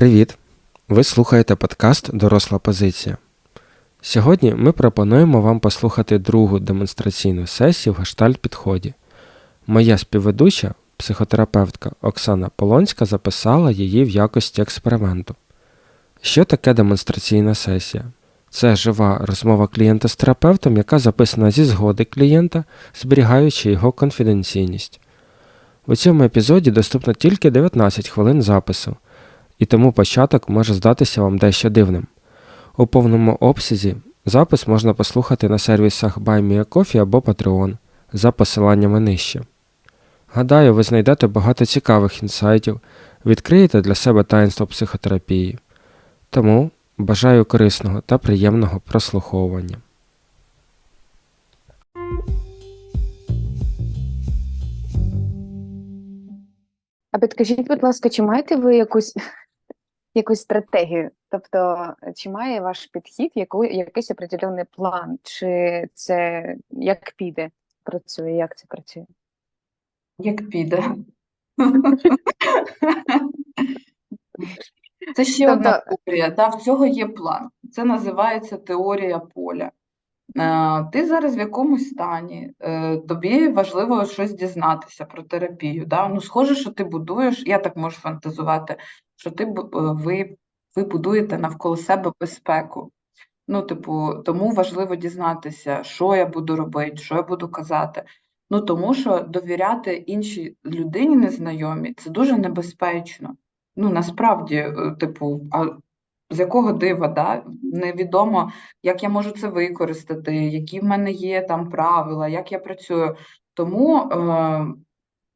Привіт! Ви слухаєте подкаст Доросла позиція. Сьогодні ми пропонуємо вам послухати другу демонстраційну сесію в гештальт підході. Моя співведуча, психотерапевтка Оксана Полонська записала її в якості експерименту. Що таке демонстраційна сесія? Це жива розмова клієнта з терапевтом, яка записана зі згоди клієнта, зберігаючи його конфіденційність. У цьому епізоді доступно тільки 19 хвилин запису, і тому початок може здатися вам дещо дивним. У повному обсязі запис можна послухати на сервісах BuyMeACoffee або Patreon за посиланнями нижче. Гадаю, ви знайдете багато цікавих інсайтів, відкриєте для себе таїнство психотерапії. Тому бажаю корисного та приємного прослуховування. А підкажіть, будь ласка, чи маєте ви якусь, якусь стратегію? Тобто, чи має ваш підхід яку, якийсь определений план? Чи це як піде працює? Як це працює? Як піде. Це ще одна Тобто- теорія. Да, в цього є план. Це називається теорія поля. Е, Ти зараз в якомусь стані, е, тобі важливо щось дізнатися про терапію. Да? Ну, схоже, що ти будуєш, я так можу фантазувати, що ти е, ви, ви будуєте навколо себе безпеку. Ну, типу, тому важливо дізнатися, що я буду робити, що я буду казати. Ну, тому що довіряти іншій людині незнайомій це дуже небезпечно. Ну, насправді, е, типу, а з якого дива, да? Невідомо, як я можу це використати, які в мене є там правила, як я працюю. Тому е,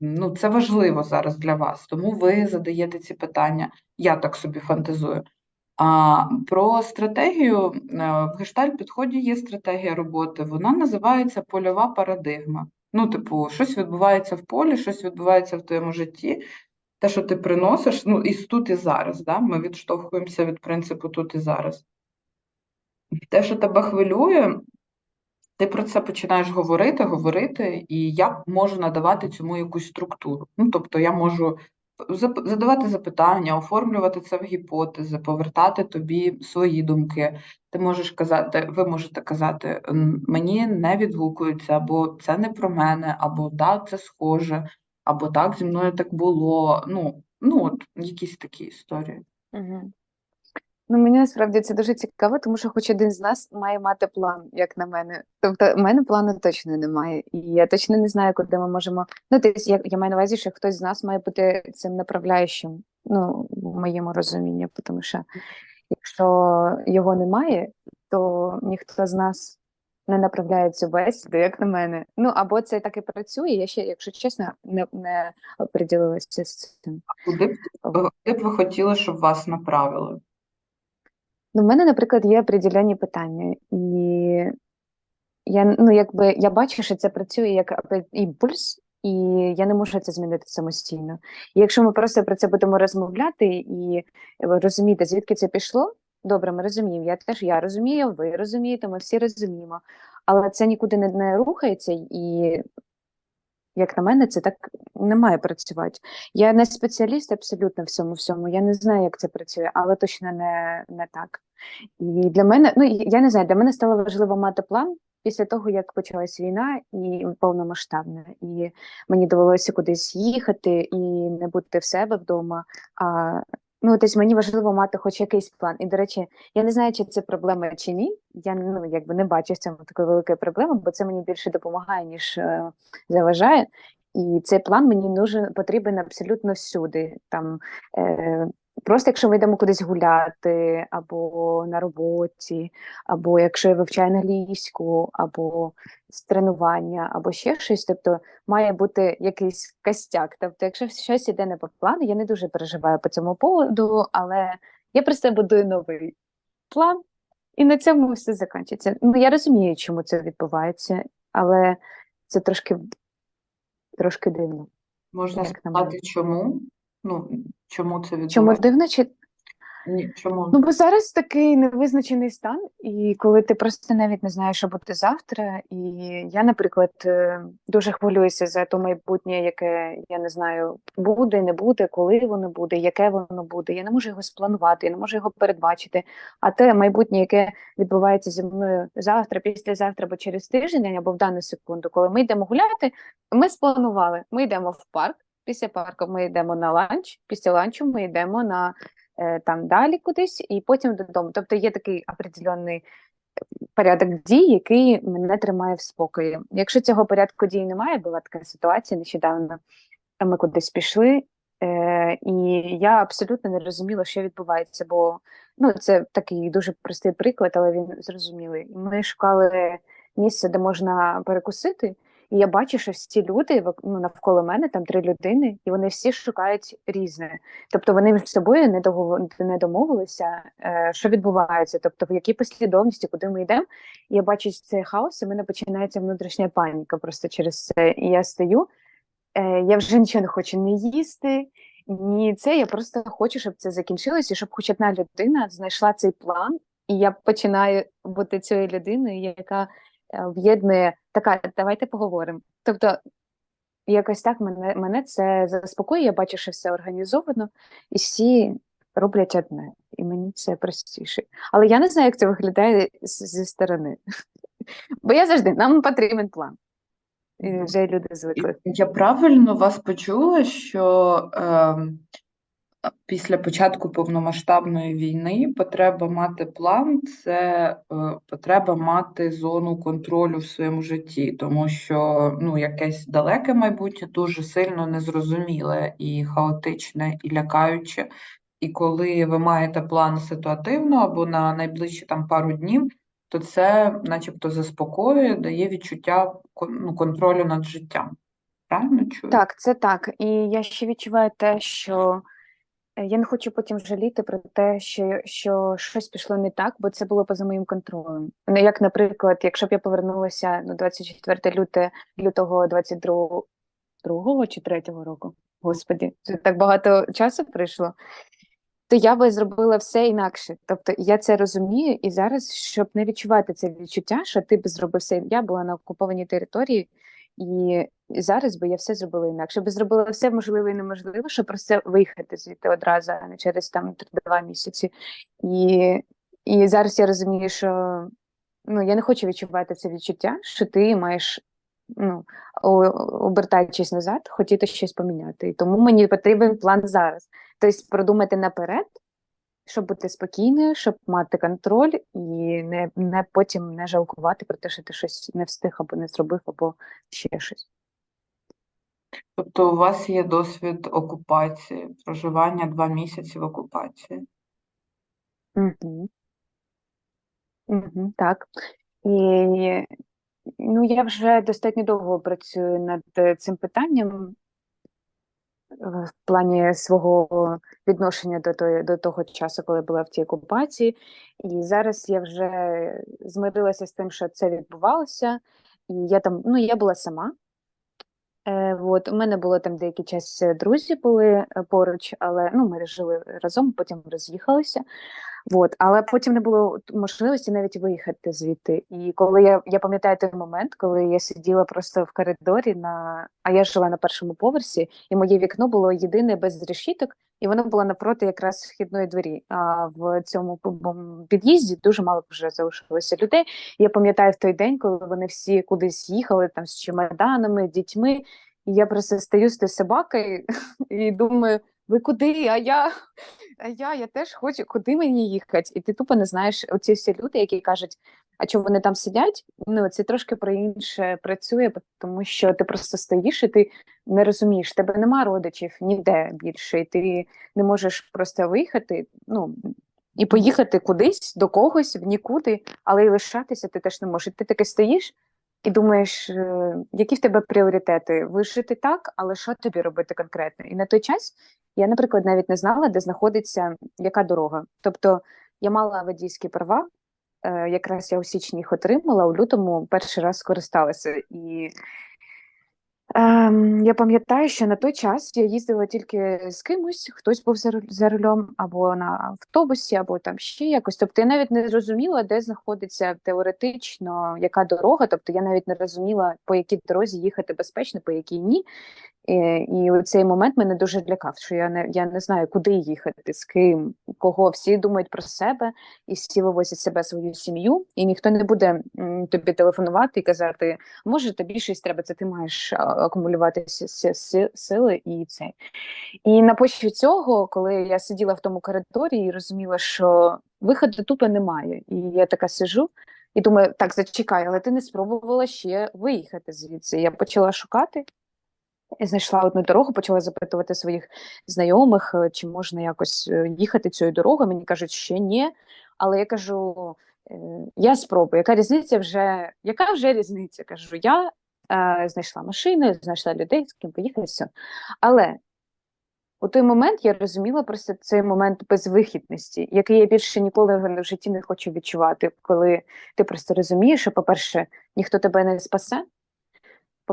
ну, це важливо зараз для вас. Тому ви задаєте ці питання. Я так собі фантазую. А про стратегію е, в гештальт підході є стратегія роботи. Вона називається польова парадигма. Ну, типу, щось відбувається в полі, щось відбувається в твоєму житті. Те, що ти приносиш, ну, і тут і зараз, да? ми відштовхуємося від принципу тут і зараз. Те, що тебе хвилює, ти про це починаєш говорити, говорити, і я можу надавати цьому якусь структуру. Ну, тобто я можу задавати запитання, оформлювати це в гіпотези, повертати тобі свої думки. Ти можеш казати, ви можете казати, мені не відгукується, або це не про мене, або да, це схоже, або так зі мною так було. Ну, ну от якісь такі історії. Угу. Ну, мені насправді це дуже цікаво, тому що хоч один з нас має мати план, як на мене. Тобто, в мене плану точно немає, і я точно не знаю, куди ми можемо. Ну, тобто, я, я маю на увазі, що хтось з нас має бути цим направляючим, ну, в моєму розумінні, тому що якщо його немає, то ніхто з нас не направляє цю бесіду, як на мене. Ну, або це так і працює, я ще, якщо чесно, не, не оприділилася з цим. А Куди б, куди б ви хотіли, щоб вас направили? Ну, в мене, наприклад, є определені питання, і я, ну, якби, я бачу, що це працює як імпульс, і я не можу це змінити самостійно. І якщо ми просто про це будемо розмовляти і е, розуміти, звідки це пішло, добре, ми розуміємо. Я теж я розумію, ви розумієте, ми всі розуміємо. Але це нікуди не, не рухається, і, як на мене, це так не має працювати. Я не спеціаліст абсолютно в цьому всьому. Я не знаю, як це працює, але точно не, не так. І для мене, ну я не знаю, для мене стало важливо мати план після того, як почалась війна і повномасштабна. І мені довелося кудись їхати і не бути в себе вдома. А ну, тобто мені важливо мати хоч якийсь план. І, до речі, я не знаю, чи це проблема чи ні. Я ну якби не бачу в цьому такої великої проблеми, бо це мені більше допомагає, ніж е, заважає. І цей план мені нужен потрібен абсолютно всюди. Там е, просто якщо ми йдемо кудись гуляти, або на роботі, або якщо я вивчаю англійську, або з тренування, або ще щось. Тобто має бути якийсь костяк. Тобто, якщо щось іде не по плану, я не дуже переживаю по цьому поводу, але я просто будую новий план, і на цьому все закінчиться. Ну я розумію, чому це відбувається, але це трошки, трошки дивно. Можна сказати, чому? Ну, чому це Чому відбувається? дивно? Чи Ні, чому? Ну, бо зараз такий невизначений стан, і коли ти просто навіть не знаєш, що буде завтра. І я, наприклад, е, дуже хвилююся за то майбутнє, яке я не знаю, буде, не буде, коли воно буде, яке воно буде. Я не можу його спланувати, я не можу його передбачити. А те майбутнє, яке відбувається зі мною завтра, післязавтра або через тиждень, або в дану секунду, коли ми йдемо гуляти, ми спланували. Ми йдемо в парк. Після парку ми йдемо на ланч. Після ланчу ми йдемо на е, там далі кудись, і потім додому. Тобто є такий определенний порядок дій, який мене тримає в спокої. Якщо цього порядку дій немає, була така ситуація нещодавно. Ми кудись пішли, е, і я абсолютно не розуміла, що відбувається, бо ну, це такий дуже простий приклад, але він зрозумілий. Ми шукали місце, де можна перекусити. І я бачу, що всі люди ну, навколо мене, там три людини, і вони всі шукають різне. Тобто вони між собою не, договор... не домовилися, е, що відбувається, тобто в якій послідовності, куди ми йдемо. І я бачу цей хаос, і в мене починається внутрішня паніка просто через це. І я стою, е, я вже нічого не хочу не їсти, ні це. Я просто хочу, щоб це закінчилося, щоб хоч одна людина знайшла цей план, і я починаю бути цією людиною, яка об'єднує така, давайте поговоримо. Тобто, якось так мене, мене це заспокоює, я бачу, що все організовано, і всі роблять одне, і мені це простіше. Але я не знаю, як це виглядає зі сторони. Бо я завжди, нам потрібен план. І Мгм. вже люди звикли. Я правильно вас почула, що ем, після початку повномасштабної війни потреба мати план це е, потреба мати зону контролю в своєму житті, тому що ну, якесь далеке майбутнє дуже сильно незрозуміле і хаотичне, і лякаюче. І коли ви маєте план ситуативно або на найближчі там пару днів, то це начебто заспокоює, дає відчуття ну, контролю над життям. Правильно чую? Так, це так. І я ще відчуваю те, що я не хочу потім жаліти про те, що, що щось пішло не так, бо це було поза моїм контролем. Ну, як, наприклад, якщо б я повернулася на 24 люте, лютого 22 другого чи третього року, господі, так багато часу пройшло, то я би зробила все інакше. Тобто я це розумію, і зараз, щоб не відчувати це відчуття, що ти б зробив все. Я була на окупованій території, і зараз би я все зробила інакше. Би зробила все можливе і неможливе, щоб просто виїхати звідти одразу, а не через там два місяці. І, і зараз я розумію, що ну, я не хочу відчувати це відчуття, що ти маєш. Ну, обертаючись назад, хотіти щось поміняти. І тому мені потрібен план зараз. Тобто продумати наперед, щоб бути спокійною, щоб мати контроль і не, не потім не жалкувати про те, що ти щось не встиг або не зробив, або ще щось. Тобто у вас є досвід окупації, проживання два місяці в окупації. Угу. Угу, так. І ну, я вже достатньо довго працюю над цим питанням е, в плані свого відношення до, тої, до того часу, коли була в тій окупації. І зараз я вже змирилася з тим, що це відбувалося. І я там, ну, я була сама. Е, от, у мене було там деякий час е, друзі були е, поруч, але ну, ми жили разом, потім роз'їхалися. От, але потім не було можливості навіть виїхати звідти. І коли я, я пам'ятаю той момент, коли я сиділа просто в коридорі на а я жила на першому поверсі, і моє вікно було єдине без решіток, і воно було напроти якраз вхідної двері. А в цьому під'їзді дуже мало вже залишилося людей. Я пам'ятаю в той день, коли вони всі кудись їхали там з чемоданами, дітьми. І я просто стою з тою собакою і думаю, ви куди? А я, а я, я теж хочу, куди мені їхати? І ти тупо не знаєш, оці всі люди, які кажуть, а чому вони там сидять? Ну, це трошки про інше працює, тому що ти просто стоїш і ти не розумієш, тебе нема родичів ніде більше, і ти не можеш просто виїхати, ну, і поїхати кудись до когось в нікуди, але й лишатися ти теж не можеш. Ти таки стоїш і думаєш, е, які в тебе пріоритети? Вижити так, але що тобі робити конкретно? І на той час я, наприклад, навіть не знала, де знаходиться яка дорога. Тобто я мала водійські права, якраз я у січні їх отримала, у лютому перший раз скористалася. І е, Ем, я пам'ятаю, що на той час я їздила тільки з кимось, хтось був за, рулем, або на автобусі, або там ще якось. Тобто я навіть не зрозуміла, де знаходиться теоретично яка дорога. Тобто я навіть не розуміла, по якій дорозі їхати безпечно, по якій ні. І, і у цей момент мене дуже лякав, що я не, я не знаю, куди їхати, з ким, кого. Всі думають про себе, і всі вивозять себе свою сім'ю, і ніхто не буде м, тобі телефонувати і казати, може тобі щось треба, це ти маєш акумулювати сили і це. І на почві цього, коли я сиділа в тому коридорі і розуміла, що виходу тупо немає, і я така сижу. І думаю, так, зачекай, але ти не спробувала ще виїхати звідси. Я почала шукати, і знайшла одну дорогу, почала запитувати своїх знайомих, е, чи можна якось е, їхати цією дорогою. Мені кажуть, ще ні. Але я кажу, е, я спробую. Яка різниця вже? Яка вже різниця? Кажу, я знайшла машину, знайшла людей, з ким поїхати, все. Але у той момент я розуміла просто цей момент безвихідності, який я більше ніколи в житті не хочу відчувати, коли ти просто розумієш, що, по-перше, ніхто тебе не спасе.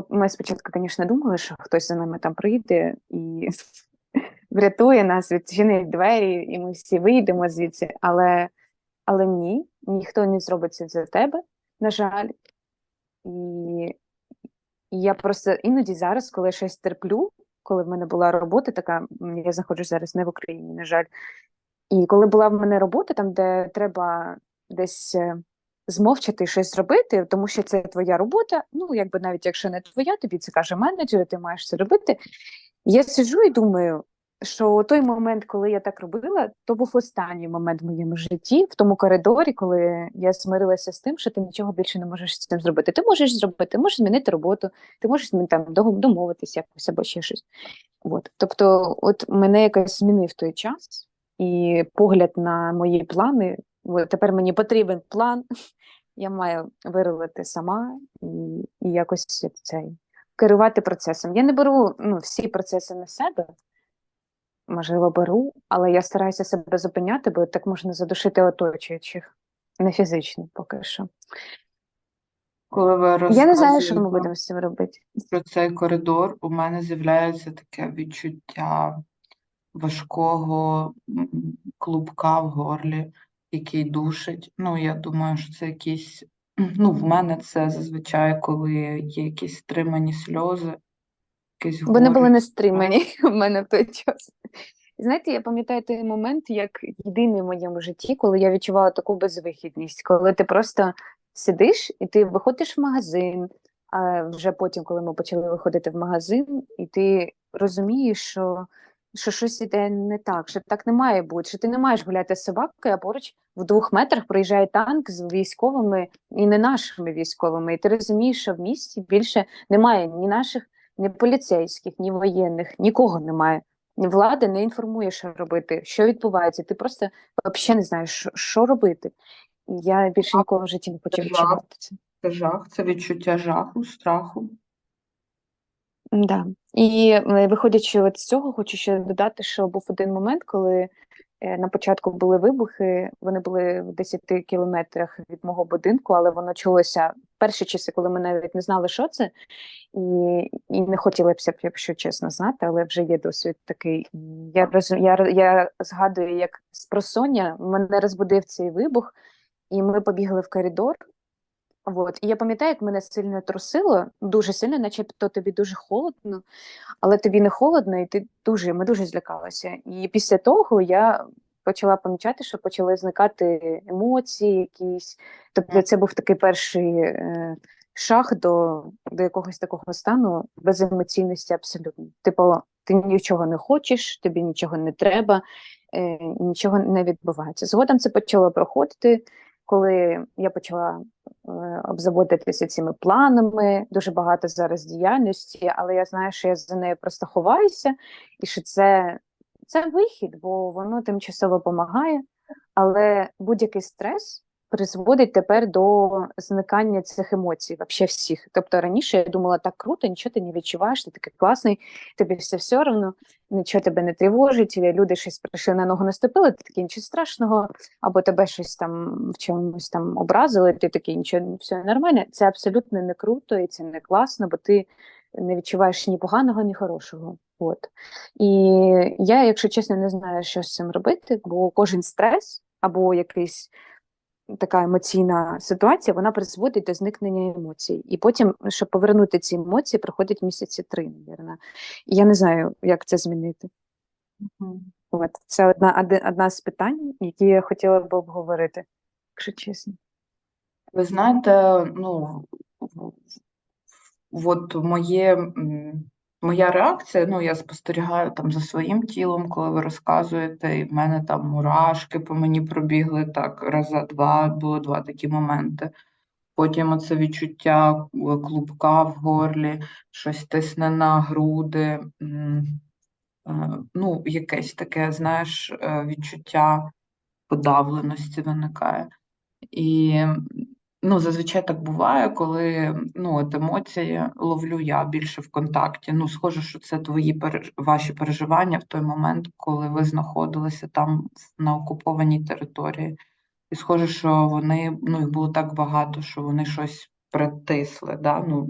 Ми спочатку, звісно, думали, що хтось за нами там прийде і врятує нас, відчинить двері, і ми всі вийдемо звідси. Але, але ні, ніхто не зробить це за тебе, на жаль. І, і я просто іноді зараз, коли я щось терплю, коли в мене була робота така, я знаходжусь зараз не в Україні, на жаль. І коли була в мене робота, там, де треба десь е, змовчати щось зробити, тому що це твоя робота. Ну, якби навіть якщо не твоя, тобі це каже менеджер, ти маєш це робити. Я сиджу і думаю, що той момент, коли я так робила, то був останній момент в моєму житті, в тому коридорі, коли я змирилася з тим, що ти нічого більше не можеш з цим зробити. Ти можеш зробити, ти можеш змінити роботу, ти можеш там домовитися якось або ще щось. От. Тобто, от мене якось змінив той час і погляд на мої плани. От тепер мені потрібен план. Я маю виробити сама і, і якось цей керувати процесом. Я не беру ну, всі процеси на себе. Можливо, беру, але я стараюся себе зупиняти, бо так можна задушити оточуючих, не фізично поки що. Коли ви Я не знаю, що ми будемо з цим робити. про цей коридор, у мене з'являється таке відчуття важкого клубка в горлі, який душить. Ну, я думаю, що це якісь. Ну, в мене це зазвичай, коли є якісь стримані сльози, Вони були не стримані у мене в той час. Знаєте, я пам'ятаю той момент як єдиний в моєму житті, коли я відчувала таку безвихідність, коли ти просто сидиш і ти виходиш в магазин, а вже потім, коли ми почали виходити в магазин, і ти розумієш, що, що щось іде не так, що так не має бути, що ти не маєш гуляти з собакою, а поруч в двох метрах проїжджає танк з військовими і не нашими військовими. І ти розумієш, що в місті більше немає ні наших ні поліцейських, ні воєнних, нікого немає. Влада не інформує, що робити, що відбувається. Ти просто взагалі не знаєш, що, робити. Я більше ніколи в житті не почав Жах. відчувати це. Це жах, це відчуття жаху, страху. Да. І е, виходячи з цього, хочу ще додати, що був один момент, коли на початку були вибухи, вони були в 10 кілометрах від мого будинку, але воно чулося перші часи, коли ми навіть не знали, що це, і, і не хотілося б, якщо чесно, знати, але вже є досвід такий. Я розум, я, я згадую, як спросоння мене розбудив цей вибух, і ми побігли в коридор. От. І я пам'ятаю, як мене сильно трусило, дуже сильно, начебто тобі дуже холодно, але тобі не холодно, і ти дуже, ми дуже злякалися. І після того я почала помічати, що почали зникати емоції якісь. Тобто це був такий перший е, шаг до, до якогось такого стану беземоційності абсолютно. Типу, ти нічого не хочеш, тобі нічого не треба, е, нічого не відбувається. Згодом це почало проходити, коли я почала обзаводитися цими планами, дуже багато зараз діяльності, але я знаю, що я за нею просто ховаюся, і що це, це вихід, бо воно тимчасово допомагає, але будь-який стрес призводить тепер до зникання цих емоцій, вообще всіх. Тобто раніше я думала, так круто, нічого ти не відчуваєш, ти такий класний, тобі все все одно, нічого тебе не тривожить, люди щось прийшли на ногу наступили, ти такий нічого страшного, або тебе щось там в чомусь там образили, ти такий нічого, все нормально. Це абсолютно не круто і це не класно, бо ти не відчуваєш ні поганого, ні хорошого. От. І я, якщо чесно, не знаю, що з цим робити, бо кожен стрес або якийсь така емоційна ситуація, вона призводить до зникнення емоцій. І потім, щоб повернути ці емоції, проходить місяці три, мабуть. І я не знаю, як це змінити. Мгм. От. Це одна, одна з питань, які я хотіла б обговорити, якщо чесно. Ви знаєте, ну, от моє, моя реакція, ну, я спостерігаю там за своїм тілом, коли ви розказуєте, і в мене там мурашки по мені пробігли так раза два, було два такі моменти. Потім оце відчуття е, клубка в горлі, щось тисне на груди. е, Ну, якесь таке, знаєш, е, відчуття подавленості виникає. І ну, зазвичай так буває, коли ну, от емоції ловлю я більше в контакті. Ну, схоже, що це твої ваші переживання в той момент, коли ви знаходилися там на окупованій території. І схоже, що вони, ну, їх було так багато, що вони щось притисли. Да? Ну,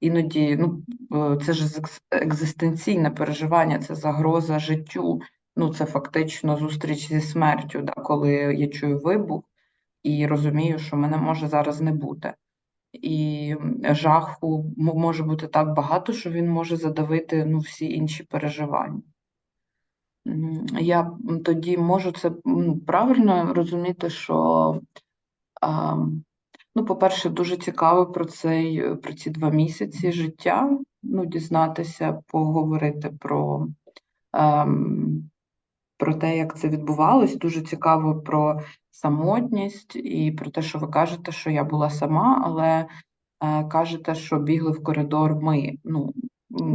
іноді, ну, е, це ж екзистенційне переживання, це загроза життю. Ну, це фактично зустріч зі смертю, да? коли я чую вибух і розумію, що мене може зараз не бути. І жаху може бути так багато, що він може задавити ну, всі інші переживання. Я тоді можу це м, правильно розуміти, що, ну, по-перше, дуже цікаво про цей, про ці два місяці життя, ну, дізнатися, поговорити про, ем, про те, як це відбувалось. Дуже цікаво про самотність і про те, що ви кажете, що я була сама, але е, кажете, що бігли в коридор ми. Ну,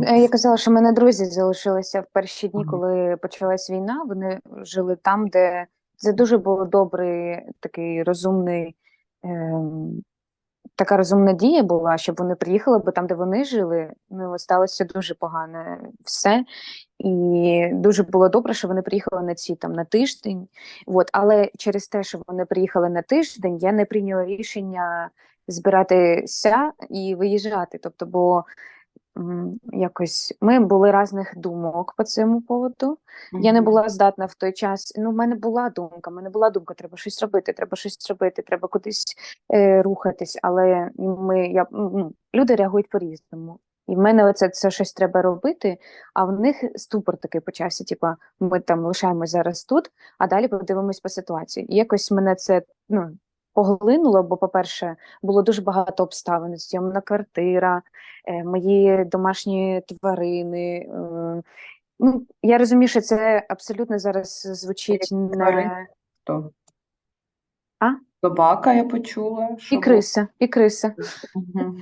Е, Я казала, що в мене друзі залишилися в перші дні, коли почалась війна. Вони жили там, де це дуже був добрий, такий розумний, ем, така розумна дія була, щоб вони приїхали, бо там, де вони жили, ну сталося дуже погане все. І дуже було добре, що вони приїхали на ці там на тиждень. От, але через те, що вони приїхали на тиждень, я не прийняла рішення збиратися і виїжджати. Тобто, бо якось ми були різних думок по цьому поводу. Я не була здатна в той час. Ну, в мене була думка, в мене була думка, треба щось робити, треба щось робити, треба кудись е, рухатись. Але ми, я, ну, люди реагують по-різному. І в мене оце це щось треба робити, а в них ступор такий почався. Типа, ми там лишаємось зараз тут, а далі подивимось по ситуації. І якось мене це ну, поглинуло, бо, по-перше, було дуже багато обставин: зйомна квартира, е, мої домашні тварини. Е, Ну, я розумію, що це абсолютно зараз звучить не Хто? А? Собака, я почула. що і криса, і криса. було.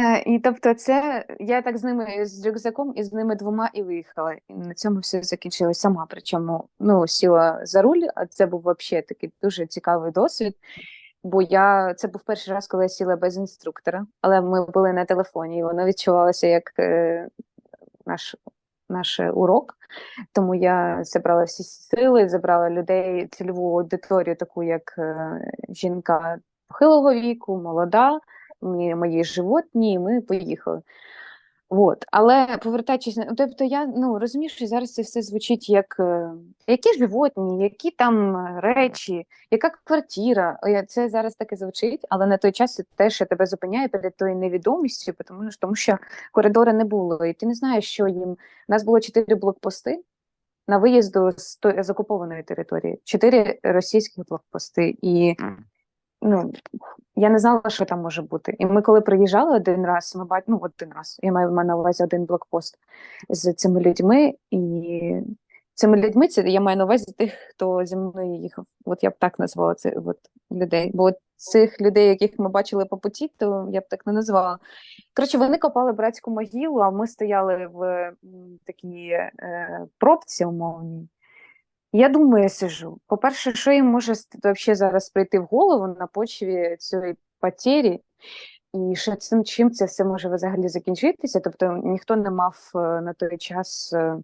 Е, і тобто, це я так з ними з рюкзаком і з ними двома і виїхала. І на цьому все закінчилось сама. Причому ну, сіла за руль, а це був взагалі такий дуже цікавий досвід. Бо я це був перший раз, коли я сіла без інструктора, але ми були на телефоні, і воно відчувалося як е, наш, наш урок. Тому я зібрала всі сили, забрала людей, цільову аудиторію, таку як е, жінка похилого віку, молода, мої, животні, і ми поїхали. От. Але повертаючись, тобто я ну, розумію, що зараз це все звучить як е, які животні, які там е, речі, яка квартира. Е, Це зараз таке звучить, але на той час це те, що тебе зупиняє перед тою невідомістю, тому, що- тому що коридори не було, і ти не знаєш, що їм. У нас було чотири блокпости на виїзду з, з окупованої території, чотири російських блокпости. І ну, я не знала, що там може бути. І ми, коли приїжджали один раз, ми бачили, ну, один раз, я маю на увазі один блокпост з цими людьми, і цими людьми це я маю на увазі тих, хто зі мною їхав. От я б так назвала це от, людей. Бо цих людей, яких ми бачили по путі, то я б так не назвала. Коротше, вони копали братську могилу, а ми стояли в такій е, пробці умовній. Я думаю, я сижу. По-перше, що їм може взагалі зараз прийти в голову на почві цієї потері, і що цим чим це все може взагалі закінчитися? Тобто ніхто не мав е, на той час, е,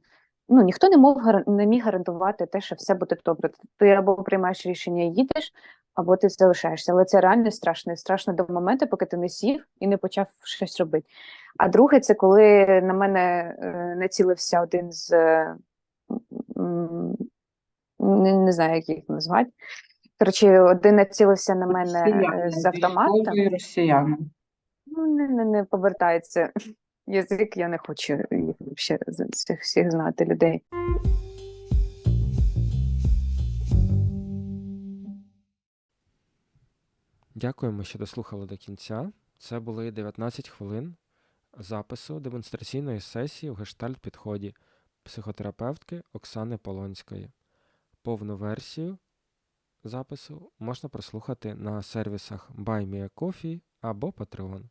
ну ніхто не мог не міг гарантувати те, що все буде добре. Ти або приймаєш рішення і їдеш, або ти залишаєшся. Але це реально страшно. Страшно до моменту, поки ти не сів і не почав щось робити. А друге, це коли на мене е, націлився один з не, не знаю, як їх назвати. Коротше, один націлився на мене е, Росіяни, з автомата. росіяни. Ну, не, не, не повертається язик, я не хочу їх ще цих всіх знати людей. Дякуємо, що дослухали до кінця. Це були 19 хвилин запису демонстраційної сесії в гештальт підході психотерапевтки Оксани Полонської. Повну версію запису можна прослухати на сервісах BuyMeACoffee або Patreon,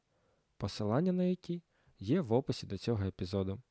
посилання на які є в описі до цього епізоду.